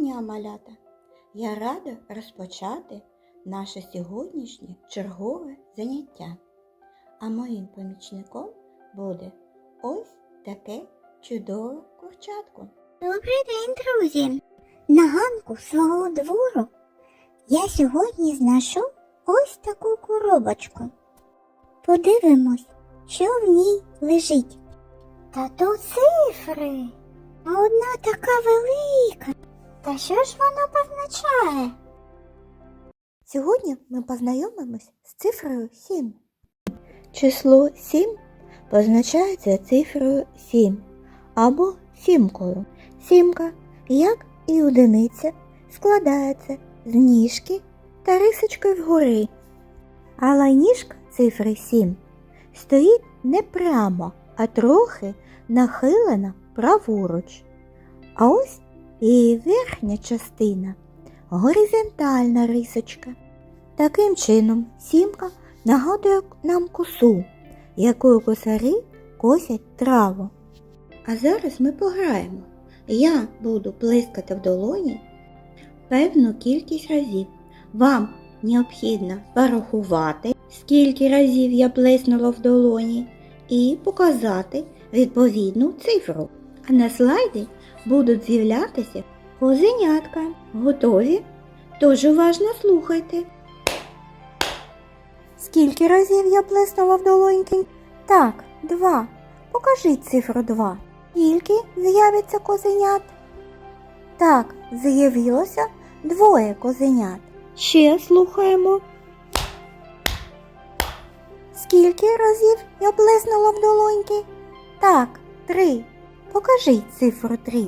дня, малята! Я рада розпочати наше сьогоднішнє чергове заняття. А моїм помічником буде ось таке чудове курчатко. Добрий день, друзі! На ганку свого двору я сьогодні знайшов ось таку коробочку. Подивимось, що в ній лежить. Та то цифри, а одна така велика. Та що ж вона позначає? Сьогодні ми познайомимось з цифрою 7. Число 7 позначається цифрою 7 або сімкою. Сімка, як і одиниця, складається з ніжки та рисочки вгори. Але ніжка цифри 7 стоїть не прямо, а трохи нахилена праворуч. А ось її верхня частина горизонтальна рисочка. Таким чином, сімка нагадує нам косу, якою косарі косять траву. А зараз ми пограємо. Я буду плескати в долоні певну кількість разів. Вам необхідно порахувати, скільки разів я плеснула в долоні, і показати відповідну цифру. А на слайді будуть з'являтися козенятка. Готові? Тож уважно слухайте. Скільки разів я плеснула в долоньки? Так, два. Покажіть цифру два. Скільки з'явиться козенят? Так, з'явилося двоє козенят. Ще слухаємо. Скільки разів я плеснула в долоньки? Так, три. Покажіть цифру три.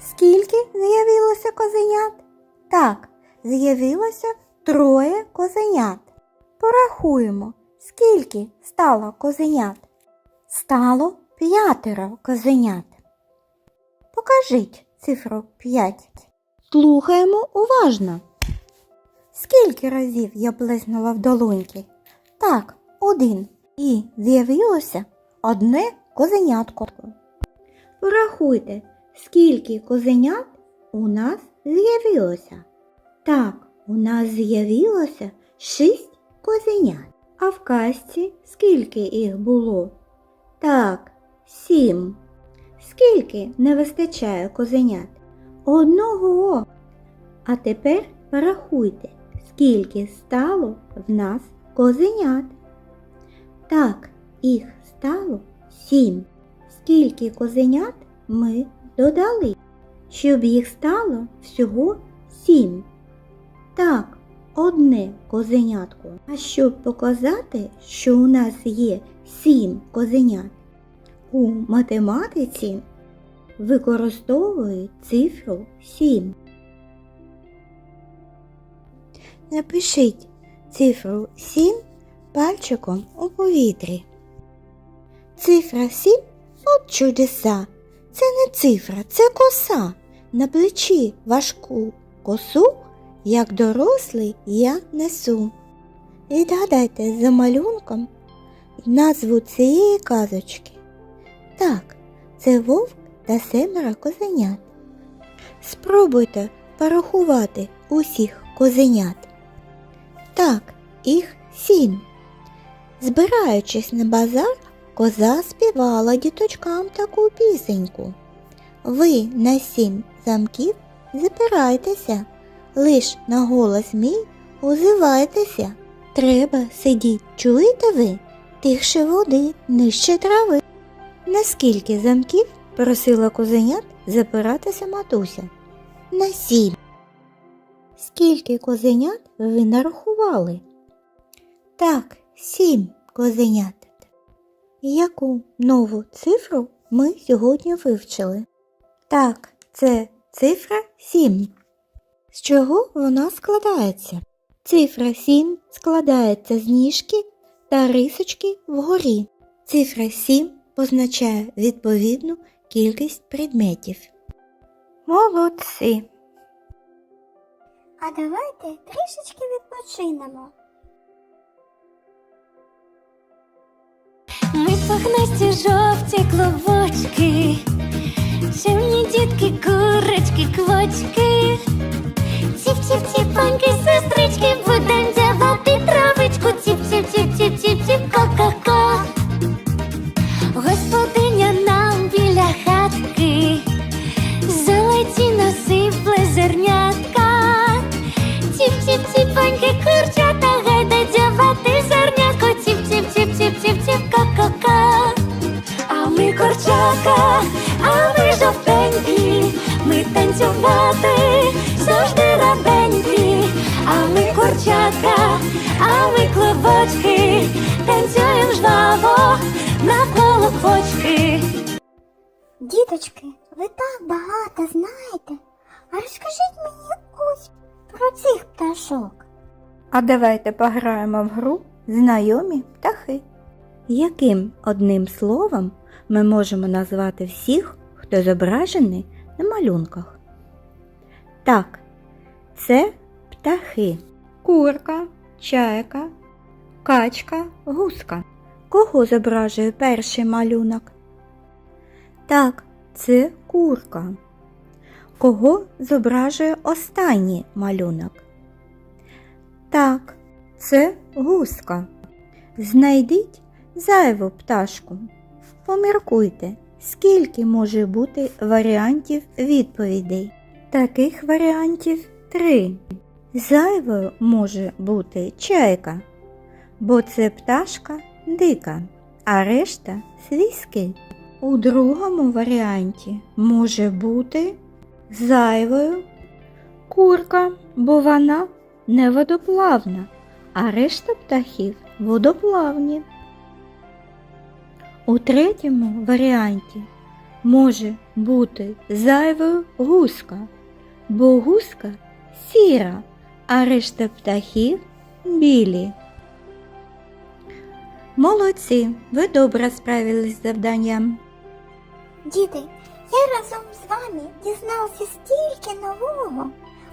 Скільки з'явилося козенят? Так, з'явилося троє козенят. Порахуємо, скільки стало козенят. Стало п'ятеро козенят. Покажіть цифру 5. Слухаємо уважно. Скільки разів я плеснула в долоньки? Так, один. І з'явилося одне козенятко. Порахуйте, скільки козенят у нас з'явилося. Так, у нас з'явилося шість козенят. А в казці скільки їх було? Так, сім. Скільки не вистачає козенят? Одного. А тепер порахуйте, скільки стало в нас козенят. Так, їх стало сім. Скільки козенят ми додали, щоб їх стало всього сім. Так, одне козенятко. А щоб показати, що у нас є сім козенят, у математиці використовують цифру 7. Напишіть цифру 7 пальчиком у повітрі. Цифра 7 от чудеса. Це не цифра, це коса. На плечі важку косу, як дорослий я несу. Відгадайте за малюнком назву цієї казочки. Так, це вовк та семеро козенят. Спробуйте порахувати усіх козенят. Так, їх сім. Збираючись на базар, коза співала діточкам таку пісеньку. Ви на сім замків запирайтеся, лиш на голос мій озивайтеся. Треба сидіть, чуєте ви, тихше води, нижче трави. Наскільки замків просила козенят запиратися матуся? На сім. Скільки козенят ви нарахували? Так, сім козенят. Яку нову цифру ми сьогодні вивчили? Так, це цифра 7. З чого вона складається? Цифра 7 складається з ніжки та рисочки вгорі. Цифра 7 позначає відповідну кількість предметів. Молодці! А давайте трішечки відпочинемо. Пухнасті жовті клубочки, чимні дітки, курочки, квочки. Ціп-ціп-ціпаньки, сестрички, будем дзявати травичку. Ціп-ціп-ціп-ціп-ціп-ціп, ко-ко-ко. Господиня нам курчата, а ми жовтенькі Ми танцювати завжди раденькі А ми курчатка, а ми клубочки Танцюєм жваво навколо квочки Діточки, ви так багато знаєте. А розкажіть мені ось про цих пташок. А давайте пограємо в гру знайомі птахи. Яким одним словом ми можемо назвати всіх, хто зображений на малюнках? Так, це птахи. Курка, чайка, качка, гуска. Кого зображує перший малюнок? Так, це курка. Кого зображує останній малюнок? Так, це гуска. Знайдіть зайву пташку. Поміркуйте, скільки може бути варіантів відповідей. Таких варіантів три. Зайвою може бути чайка, бо це пташка дика, а решта свійські. У другому варіанті може бути зайвою курка, бо вона не водоплавна, а решта птахів водоплавні. У третьому варіанті може бути зайвою гуска, бо гуска сіра, а решта птахів білі. Молодці, ви добре справились з завданням. Діти, я разом з вами дізнався стільки нового,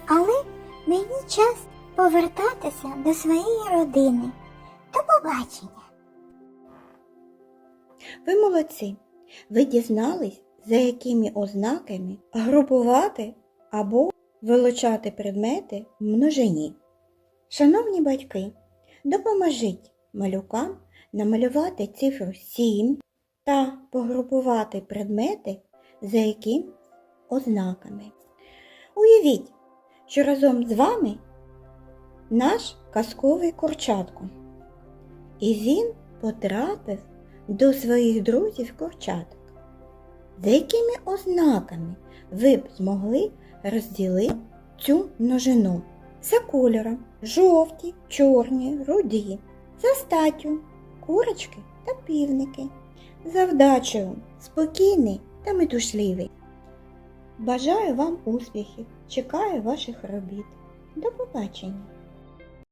але мені час повертатися до своєї родини. До побачення. Ви молодці. Ви дізнались, за якими ознаками групувати або вилучати предмети в множині. Шановні батьки, допоможіть малюкам намалювати цифру 7 та погрупувати предмети за яким ознаками. Уявіть, що разом з вами наш казковий курчатко. І він потрапив до своїх друзів курчаток. За якими ознаками ви б змогли розділити цю множину? За кольором жовті, чорні, руді, за статтю курочки та півники, за вдачею спокійний та метушливий. Бажаю вам успіхів, чекаю ваших робіт. До побачення!